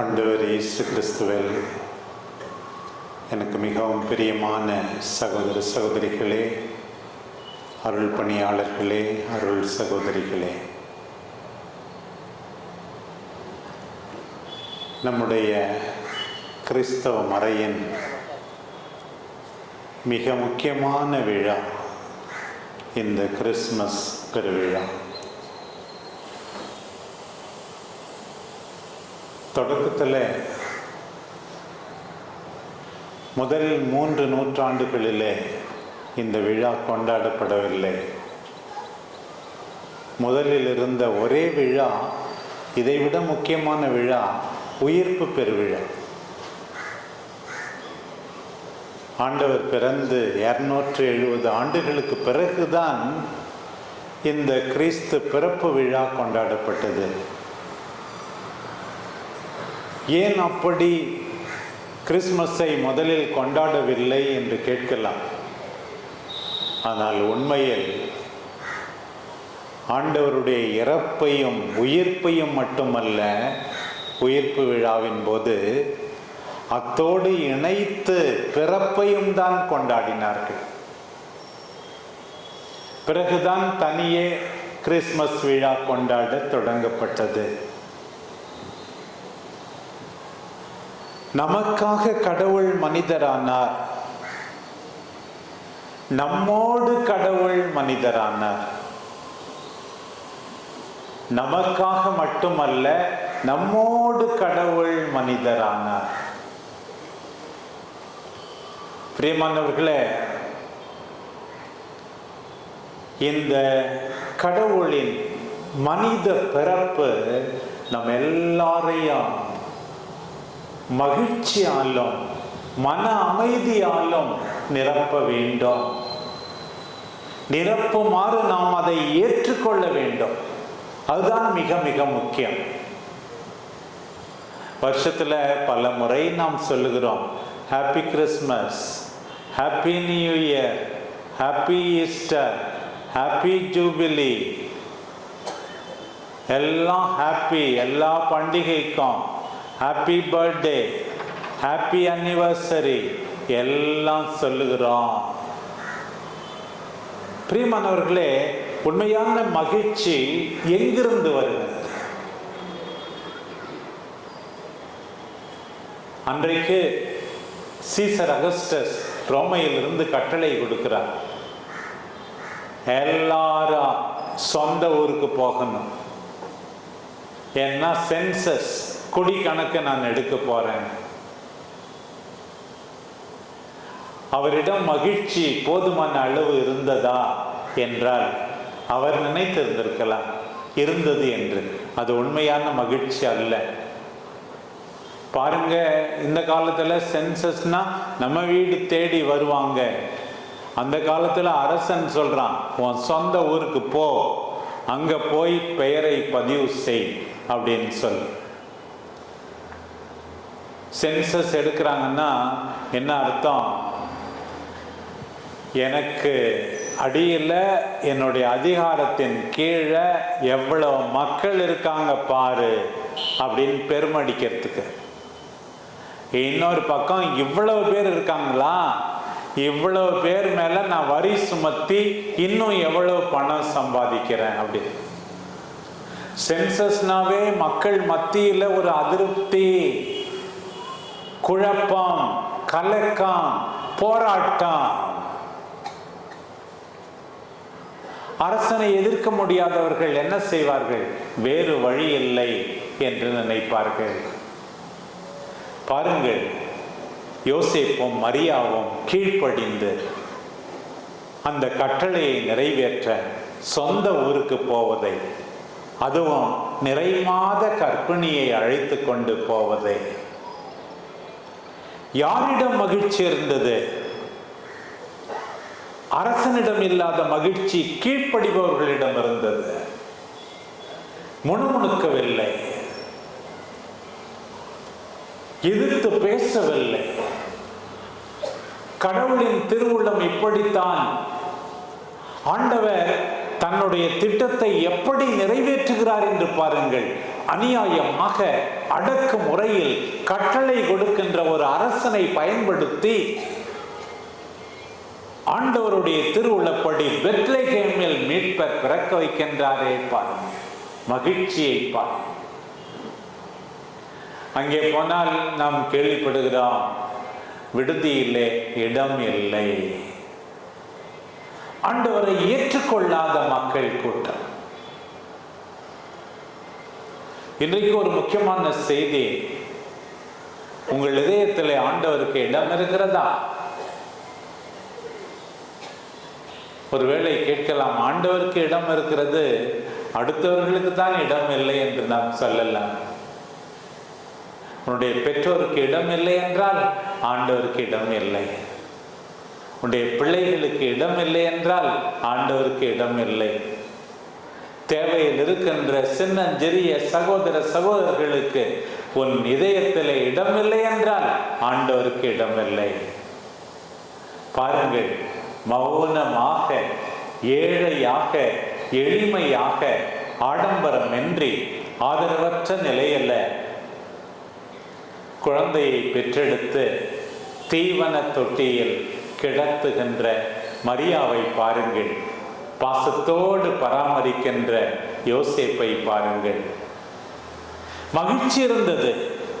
ஆண்டவர் இயேசு கிறிஸ்துவில் எனக்கு மிகவும் பிரியமான சகோதர சகோதரிகளே அருள் பணியாளர்களே அருள் சகோதரிகளே. நம்முடைய கிறிஸ்தவ மறையின் மிக முக்கியமான விழா இந்த கிறிஸ்மஸ் பெருவிழா. தொடக்கத்தில் முதல் மூன்று நூற்றாண்டுகளிலே இந்த விழா கொண்டாடப்படவில்லை. முதலில் இருந்த ஒரே விழா இதைவிட முக்கியமான விழா உயிர்ப்பு பெருவிழா. ஆண்டவர் பிறந்து இரநூற்றி எழுபது ஆண்டுகளுக்கு பிறகுதான் இந்த கிறிஸ்து பிறப்பு விழா கொண்டாடப்பட்டது. ஏன் அப்படி கிறிஸ்மஸை முதலில் கொண்டாடவில்லை என்று கேட்கலாம். ஆனால் உண்மையில் ஆண்டவருடைய இறப்பையும் உயிர்ப்பையும் மட்டுமல்ல உயிர்ப்பு விழாவின் போது அத்தோடு இணைத்து பிறப்பையும் தான் கொண்டாடினார்கள். பிறகுதான் தனியே கிறிஸ்மஸ் விழா கொண்டாட தொடங்கப்பட்டது. நமக்காக கடவுள் மனிதரானார். நம்மோடு கடவுள் மனிதரானார். நமக்காக மட்டுமல்ல நம்மோடு கடவுள் மனிதரானார். பிரியமானவர்களே இந்த கடவுளின் மனித பிறப்பு நம் எல்லாரையும் மகிழ்ச்சியாலும் மன அமைதியாலும் நிரப்ப வேண்டும். நிரப்புமாறு நாம் அதை ஏற்றுக்கொள்ள வேண்டும். அதுதான் மிக மிக முக்கியம். வருஷத்தில் பல முறை நாம் சொல்லுகிறோம் happy Christmas happy new year happy Easter happy jubilee எல்லாம் ஹாப்பி எல்லா பண்டிகைக்கும் ஹாப்பி பர்த்டே ஹாப்பி அனிவர்சரி எல்லாம் சொல்லுகிறோம். பிரியமானவர்களே உண்மையான மகிழ்ச்சி எங்கிருந்து வருகிறது அன்றைக்கு சீசர் அகஸ்டஸ் ரோமையிலிருந்து கட்டளை கொடுக்கிறார். எல்லாரும் சொந்த ஊருக்கு போகணும். ஏன்னா சென்சஸ் குடி கணக்கு நான் எடுக்க போறேன். அவரிடம் மகிழ்ச்சி போதுமான அளவு இருந்ததா என்றால் அவர் நினைத்திருந்திருக்கலாம். இருந்தது என்று. அது உண்மையான மகிழ்ச்சி அல்ல. பாருங்க இந்த காலத்தில் சென்சஸ்னா நம்ம வீடு தேடி வருவாங்க. அந்த காலத்தில் அரசன் சொல்கிறான் உன் சொந்த ஊருக்கு போ. அங்கே போய் பெயரை பதிவு செய். அப்படின்னு சொல்லு. சென்சஸ் எடுக்கிறாங்கன்னா என்ன அர்த்தம்? எனக்கு அடியில் என்னுடைய அதிகாரத்தின் கீழே எவ்வளோ மக்கள் இருக்காங்க பாரு அப்படின்னு பெருமடிக்கிறதுக்கு. இன்னொரு பக்கம் இவ்வளவு பேர் இருக்காங்களா? இவ்வளவு பேர் மேலே நான் வரி சுமத்தி இன்னும் எவ்வளவு பணம் சம்பாதிக்கிறேன் அப்படி சென்சஸ்னாவே மக்கள் மத்தியில் ஒரு அதிருப்தி. குழப்பம் கலக்கம் போராட்டம். அரசனை எதிர்க்க முடியாதவர்கள் என்ன செய்வார்கள்? வேறு வழி இல்லை என்று நினைப்பார்கள். பாருங்கள் யோசிப்பும் மரியாவும் கீழ்ப்படிந்து அந்த கட்டளையை நிறைவேற்ற சொந்த ஊருக்கு போவதை அதுவும் நிறைமாத கற்பிணியை அழைத்து கொண்டு போவதை யாரிடம் மகிழ்ச்சி இருந்தது? அரசனிடம் இல்லாத மகிழ்ச்சி கீழ்ப்படிபவர்களிடம் இருந்தது. முணுமுணுக்கவில்லை. எதிர்த்து பேசவில்லை. கடவுளின் திருவுள்ளம் இப்படித்தான். ஆண்டவர் தன்னுடைய திட்டத்தை எப்படி நிறைவேற்றுகிறார் என்று பாருங்கள். அநியாயமாக அடக்கு முறையில் கட்டளை கொடுக்கின்ற ஒரு அரசனை பயன்படுத்தி ஆண்டவருடைய திருவுளப்படி பெத்லகேமில் மீட்பர் பிறக்க வைக்கின்றாரே பாருங்க. மகிழ்ச்சியை பாருங்க. அங்கே போனால் நாம் கேள்விப்படுகிறோம் விடுதியிலே இடம் இல்லை. ஆண்டவரை ஏற்றுக்கொள்ளாத மக்கள் கூட்டம். இன்றைக்கு ஒரு முக்கியமான செய்தி. உங்கள் இதயத்தில் ஆண்டவருக்கு இடம் இருக்கிறதா? ஒருவேளை கேட்கலாம் ஆண்டவருக்கு இடம் இருக்கிறது அடுத்தவர்களுக்கு தான் இடம் இல்லை என்று நாம் சொல்லலாம். உன்னுடைய பெற்றோருக்கு இடம் இல்லை என்றால் ஆண்டவருக்கு இடம் இல்லை. உன்னுடைய பிள்ளைகளுக்கு இடம் இல்லை என்றால் ஆண்டவருக்கு இடம் இல்லை. தேவையில் இருக்கின்ற சின்னஞ்சிறிய சகோதர சகோதரர்களுக்கு உன் இதயத்தில் இடமில்லை என்றால் ஆண்டவருக்கு இடமில்லை. பாருங்கள் மௌனமாக ஏழையாக எளிமையாக ஆடம்பரமின்றி ஆதரவற்ற நிலையல்ல குழந்தையை பெற்றெடுத்து தீவன தொட்டியில் கிடத்துகின்ற மரியாவை பாருங்கள். பாசத்தோடு பராமரிக்கின்ற யோசேப்பை பாருங்கள். மகிழ்ச்சி இருந்தது.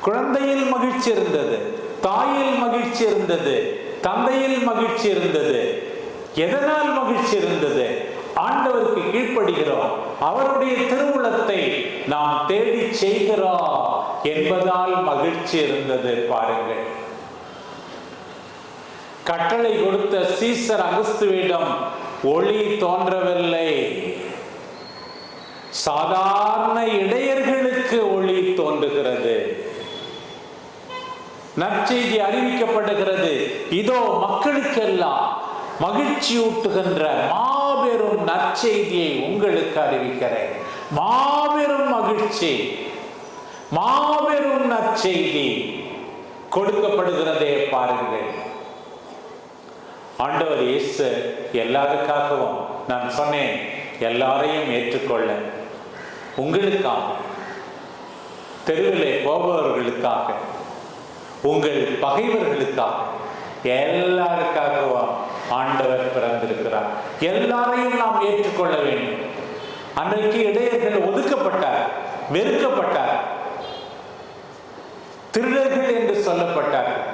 குழந்தையில் மகிழ்ச்சி இருந்தது. தாயில் மகிழ்ச்சி இருந்தது. தந்தையில் மகிழ்ச்சி இருந்தது. எதனால் மகிழ்ச்சி இருந்தது? ஆண்டவருக்கு கீழ்ப்படுகிறோம். அவருடைய திருவுளத்தை நாம் தேடி செய்கிறோம் என்பதால் மகிழ்ச்சி இருந்தது பாருங்கள். கட்டளை கொடுத்த சீசர் அகஸ்துவிடம் ஒளி தோன்றவில்லை. சாதாரண இடையர்களுக்கு ஒளி தோன்றுகிறது. நற்செய்தி அறிவிக்கப்படுகிறது. இதோ மக்களுக்கெல்லாம் மகிழ்ச்சி ஊட்டுகின்ற மாபெரும் நற்செய்தியை உங்களுக்கு அறிவிக்கிறேன். மாபெரும் மகிழ்ச்சி மாபெரும் நற்செய்தி கொடுக்கப்படுகிறதே பாருங்கள். ஆண்டவர் இயேசு எல்லாருக்காகவும் நான் சொன்னேன் எல்லாரையும் ஏற்றுக்கொள்ள. உங்களுக்காக தெருவிலே போபவர்களுக்காக உங்கள் பகைவர்களுக்காக எல்லாருக்காகவும் ஆண்டவர் பிறந்திருக்கிறார். எல்லாரையும் நாம் ஏற்றுக்கொள்ள வேண்டும். அன்றைக்கு இடையர்கள் ஒதுக்கப்பட்டார் வெறுக்கப்பட்டார் திருடர்கள் என்று சொல்லப்பட்டார்கள்.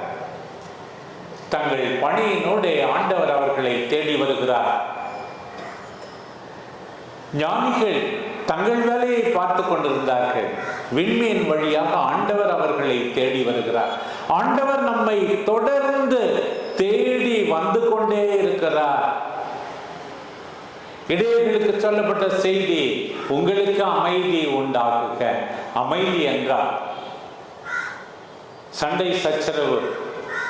தங்கள் பணியினோடு ஆண்டவர் அவர்களை தேடி வருகிறார். ஞானிகள் தங்கள் வேலையை பார்த்து கொண்டிருந்தார்கள். விண்மீன் வழியாக ஆண்டவர் அவர்களை தேடி வருகிறார். ஆண்டவர் நம்மை தொடர்ந்து தேடி வந்து கொண்டே இருக்கிறார். இடையர்களுக்கு சொல்லப்பட்ட செய்தி உங்களுக்கு அமைதி உண்டாகுக அமைதி என்றால் சண்டை சச்சரவு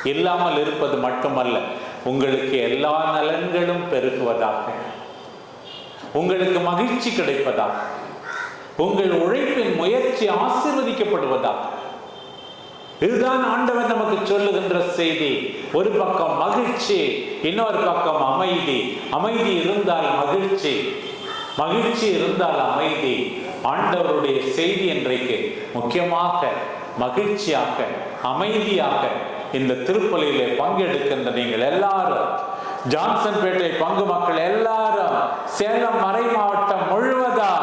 இல்லாமல் இருப்பது மட்டுமல்ல உங்களுக்கு எல்லா நலன்களும் பெருகுவதாக உங்களுக்கு மகிழ்ச்சி கிடைப்பதாக உங்கள் உழைப்பின் முயற்சி ஆசீர்வதிக்கப்படுவதாக. இதுதான் ஆண்டவர் நமக்கு சொல்லுகின்ற செய்தி. ஒரு பக்கம் மகிழ்ச்சி இன்னொரு பக்கம் அமைதி. அமைதி இருந்தால் மகிழ்ச்சி மகிழ்ச்சி இருந்தால் அமைதி. ஆண்டவருடைய செய்தி இன்றைக்கு முக்கியமாக மகிழ்ச்சியாக அமைதியாக இந்த திருப்பலியிலே பங்கெடுக்கின்ற நீங்கள் எல்லாரும் ஜான்சன் பேட்டை பங்கு மக்கள் எல்லாரும் சேலம் மறை மாவட்டம் முழுவதா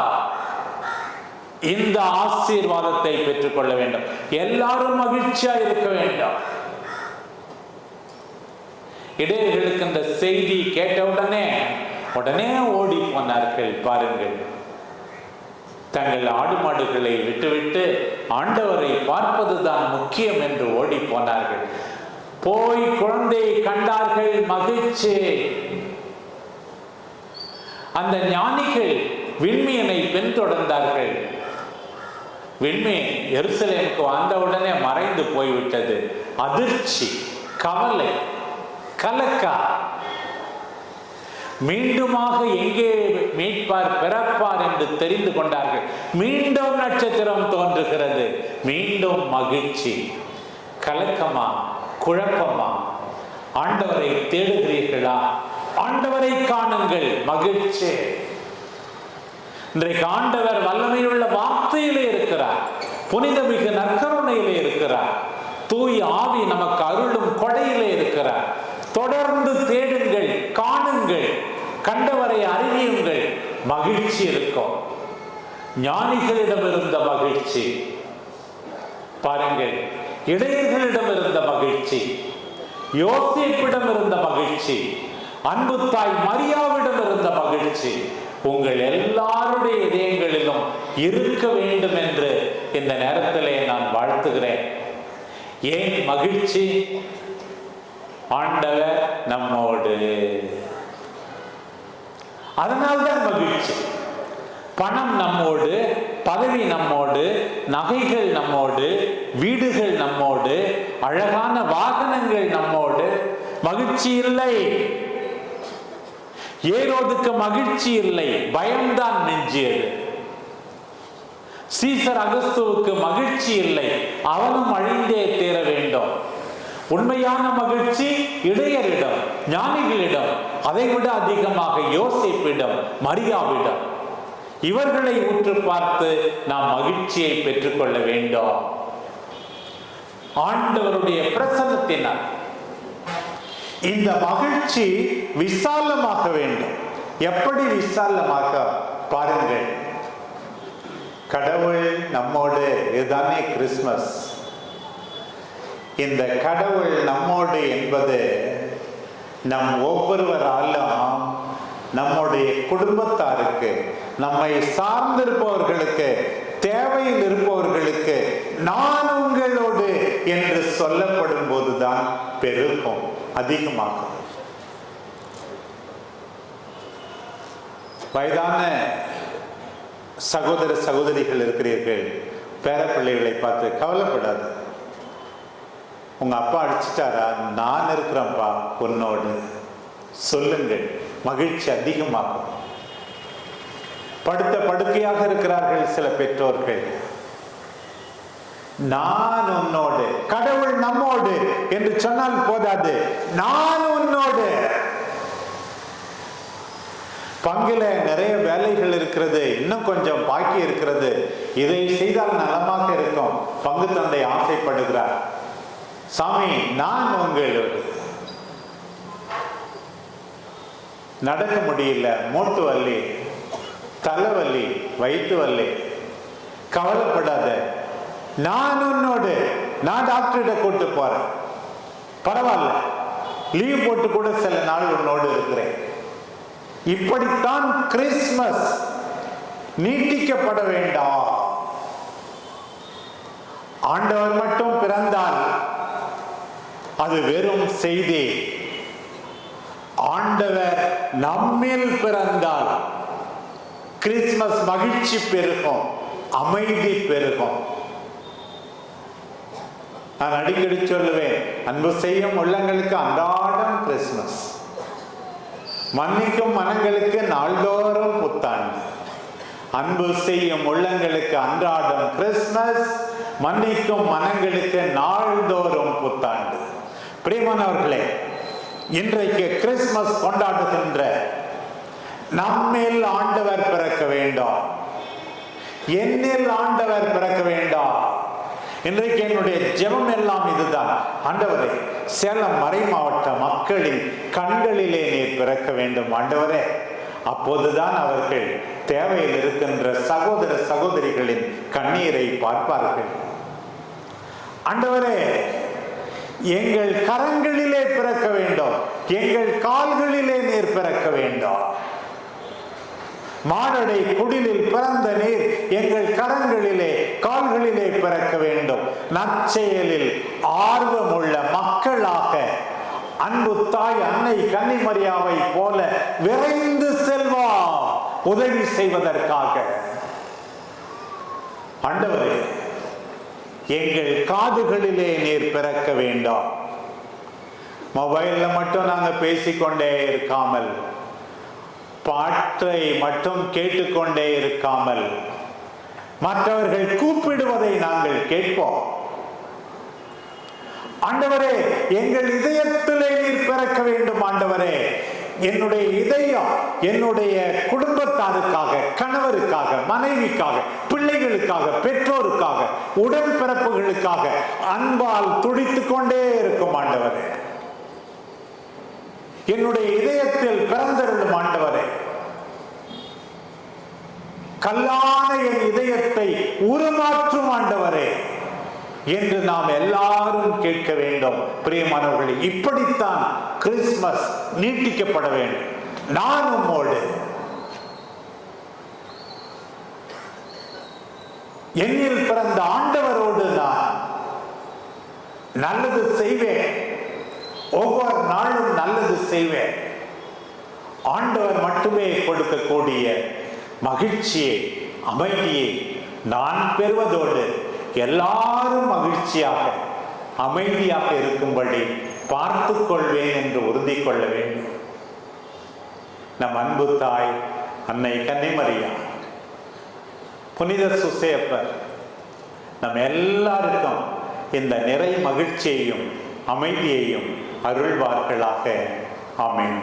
இந்த ஆசீர்வாதத்தை பெற்றுக்கொள்ள வேண்டும். எல்லாரும் மகிழ்ச்சியா இருக்க வேண்டும். இடையர்களுக்கு இந்த செய்தி உடனே உடனே ஓடி போனார்கள். பாருங்கள் தங்கள் ஆடு மாடுகளை விட்டுவிட்டு ஆண்டவரை பார்ப்பதுதான் முக்கியம் என்று ஓடி போனார்கள். போய் குழந்தையை கண்டார்கள் மகிழ்ச்சி. அந்த ஞானிகள் விண்மீனை பின்தொடர்ந்தார்கள். விண்மீன் எருசலேமுக்கு வந்தவுடனே மறைந்து போய்விட்டது. அதிர்ச்சி கவலை கலக்கா மீண்டுமாக எங்கே மீட்பார் பிறப்பார் என்று தெரிந்து கொண்டார்கள். மீண்டும் நட்சத்திரம் தோன்றுகிறது. மீண்டும் மகிழ்ச்சி. கலக்கமா? குழப்பமா? ஆண்டவரை தேடுகிறீர்களா? ஆண்டவரை காணுங்கள். மகிழ்ச்சி. இன்றைக்கு ஆண்டவர் வல்லமையுள்ள வார்த்தையிலே இருக்கிறார். புனிதமிகு நற்கருணையிலே இருக்கிறார். தூய் ஆவி நமக்கு அருளும் கொடையிலே இருக்கிறார். தொடர்ந்து தேடுங்கள் காணுங்கள் கண்டவரை அறிவியுங்கள் மகிழ்ச்சி இருக்கும். ஞானிகளிடம் இருந்த மகிழ்ச்சி. பாருங்கள் இடையர்களிடம் இருந்த மகிழ்ச்சி. யோசிப்பிடம் இருந்த மகிழ்ச்சி. அன்பு தாய் மரியாவிடம் இருந்த மகிழ்ச்சி. உங்கள் எல்லாருடைய இதயங்களிலும் இருக்க வேண்டும் என்று இந்த நேரத்திலே நான் வாழ்த்துகிறேன். ஏன் மகிழ்ச்சி? ஆண்டவர் நம்மோடு. அதனால்தான் மகிழ்ச்சி. பணம் நம்மோடு பதவி நம்மோடு நகைகள் நம்மோடு வீடுகள் நம்மோடு அழகான வாகனங்கள் நம்மோடு. மகிழ்ச்சி இல்லை. ஏரோதுக்கு மகிழ்ச்சி இல்லை. பயம்தான் நெஞ்சியது சீசர் அகஸ்துவுக்கு மகிழ்ச்சி இல்லை. அவனும் அழிந்தே தீர வேண்டும். உண்மையான மகிழ்ச்சி இடையரிடம் ஞானிகளிடம் அதைவிட அதிகமாக யோசிப்பிடம் மரியாவிடம். இவர்களை உற்று பார்த்து நாம் மகிழ்ச்சியை பெற்றுக்கொள்ள வேண்டும். ஆண்டவருடைய பிரசன்னத்தினால். இந்த மகிழ்ச்சி விசாலமாக வேண்டும். எப்படி விசாலமாக? பாருங்கள். கடவுள் நம்மோடு இதுதானே கிறிஸ்மஸ். இந்த கடவுள் நம்மோடு என்பது நம் ஒவ்வொருவராலும் நம்முடைய குடும்பத்தாருக்கு நம்மை சார்ந்திருப்பவர்களுக்கு தேவையில் இருப்பவர்களுக்கு நான் உங்களோடு என்று சொல்லப்படும் போதுதான் பெருகும் அதிகமாகும். வயதான சகோதர சகோதரிகள் இருக்கிறீர்கள் பேரப்பிள்ளைகளை பார்த்து கவலைப்படாது. உங்க அப்பா அடிச்சிட்டாரா? நான் இருக்கிறேன்ப்பா உன்னோடு சொல்லுங்கள். மகிழ்ச்சி அதிகமாகும். படுத்த படுக்கையாக இருக்கிறார்கள் சில பெற்றோர்கள். நான் உன்னோடு. கடவுள் நம்மோடு. என்று சொன்னால் போதாது. நான் உன்னோடு. பங்குல நிறைய வேலைகள் இருக்கிறது. இன்னும் கொஞ்சம் பாக்கி இருக்கிறது. இதை செய்தால் நலமாக இருக்கும். பங்கு தந்தை ஆசைப்படுகிறார். சாமி நான் உங்களோடு நடக்க முடியல மூட்டு வலி தலைவலி வயிற்று வலி. கவலைப்படாத. நான் உன்னோடு நான் டாக்டர்கிட்ட கூட்டு போறேன். பரவாயில்ல. லீவ் போட்டு கூட சில நாள் உன்னோடு இருக்கிறேன். இப்படித்தான் கிறிஸ்மஸ் நீட்டிக்கப்பட வேண்டாம். ஆண்டவர் மட்டும் பிறந்தால் அது வெறும் செய்தி. ஆண்டவர் நம்மில் பிறந்தால் கிறிஸ்மஸ் மகிழ்ச்சி பெருகும் அமைதி பெருகும். நான் அடிக்கடி சொல்லுவேன் அன்பு செய்யும் உள்ளங்களுக்கு அன்றாடம் கிறிஸ்மஸ் மன்னிக்கும் மனங்களுக்கு நாள்தோறும் புத்தாண்டு. அன்பு செய்யும் உள்ளங்களுக்கு அன்றாடம் கிறிஸ்மஸ் மன்னிக்கும் மனங்களுக்கு நாள்தோறும் புத்தாண்டு. பிரியமானவர்களே இன்றைக்கு கிறிஸ்மஸ் கொண்டாடுகின்ற நம்மில் ஆண்டவர் பிறக்க வேண்டாம். என்னில் ஆண்டவர் பிறக்க வேண்டாம். இன்றைக்கு என்னுடைய ஜெபம் எல்லாம் இதுதான். ஆண்டவரே சேலம் மறை மாவட்ட மக்களின் கண்களிலே நீர் பிறக்க வேண்டும் ஆண்டவரே. அப்போதுதான் அவர்கள் தேவையில் இருக்கின்ற சகோதர சகோதரிகளின் கண்ணீரை பார்ப்பார்கள். ஆண்டவரே எங்கள் கரங்களிலே பிறக்க வேண்டும். எங்கள் கால்களிலே நீர் பிறக்க வேண்டும். மானடை குடிலில் பிறந்த நீர் எங்கள் கரங்களிலே கால்களிலே பிறக்க வேண்டும். நற்செயலில் ஆர்வமுள்ள மக்களாக அன்பு தாய் அன்னை கன்னிமரியாவை போல விரைந்து செல்வா உதவி செய்வதற்காக. ஆண்டவரே எங்கள் காதுகளிலே நீர் பிறக்க வேண்டாம். மொபைலில் மட்டும் நாங்கள் பேசிக்கொண்டே இருக்காமல் பாட்டை மட்டும் கேட்டுக்கொண்டே இருக்காமல் மற்றவர்கள் கூப்பிடுவதை நாங்கள் கேட்போம். ஆண்டவரே எங்கள் இதயத்திலே நீர் பிறக்க வேண்டும் ஆண்டவரே. என்னுடைய இதயம் என்னுடைய குடும்பத்தாருக்காக கணவருக்காக மனைவிக்காக பிள்ளைகளுக்காக பெற்றோருக்காக உடன்பிறப்புகளுக்காக அன்பால் துடித்துக் கொண்டே இருக்கும் ஆண்டவரே. என்னுடைய இதயத்தில் பிறந்தருளும் ஆண்டவரே. கல்லான என் இதயத்தை உருமாற்றும் ஆண்டவரே என்று நாம் எல்லாரும் கேட்க வேண்டும். பிரியமானவர்களே இப்படித்தான் கிறிஸ்துமஸ் நீட்டிக்கப்பட வேண்டும். நான் உம்மோடு என்னில் பிறந்த ஆண்டவரோடு நான் நல்லது செய்வேன். ஒவ்வொரு நாளும் நல்லது செய்வேன். ஆண்டவர் மட்டுமே கொடுக்கக்கூடிய மகிழ்ச்சியை அமைதியை நான் பெறுவதோடு எல்லாரும் மகிழ்ச்சியாக அமைதியாக இருக்கும்படி பார்த்து கொள்வேன் என்று உறுதி கொள்ள வேண்டும். நம் அன்பு தாய் அன்னை கன்னிமரியா புனித சுசேப்பர் நம் எல்லாருக்கும் இந்த நிறை மகிழ்ச்சியையும் அமைதியையும் அருள்வார்களாக. ஆமென்.